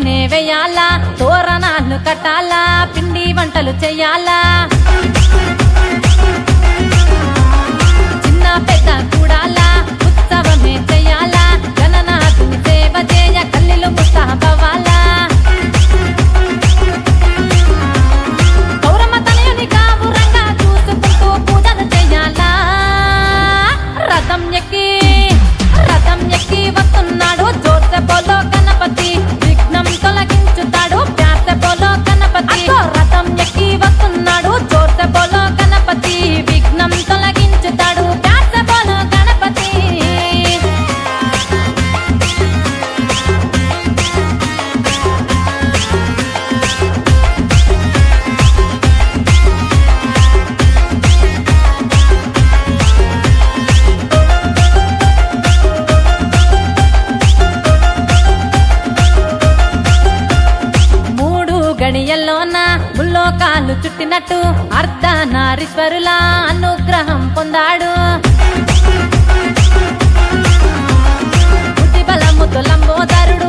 నూనే వేయాలా? తోరణాలు కట్టాలా? పిండి వంటలు చేయాలా? పాటు అర్ధనారీశ్వరుల అనుగ్రహం పొందాడు. బుద్ధి బలము తులంబోదరుడు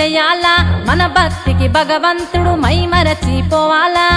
చేయాలా మన భక్తికి భగవంతుడు మై మరచిపోవాలా?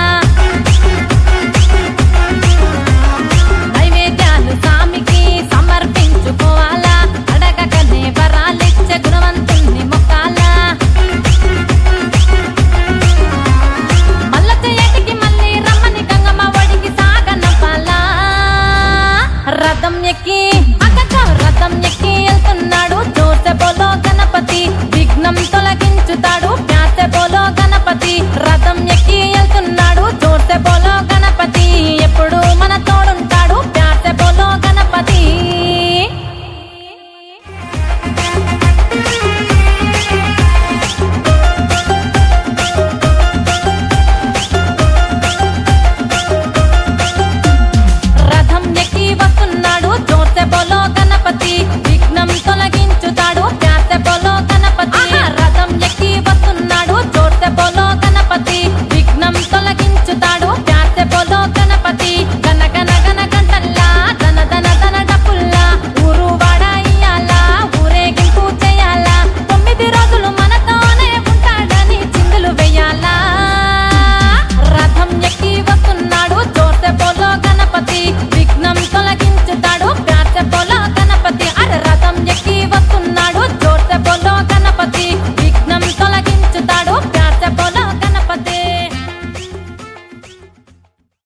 జీవకున్నా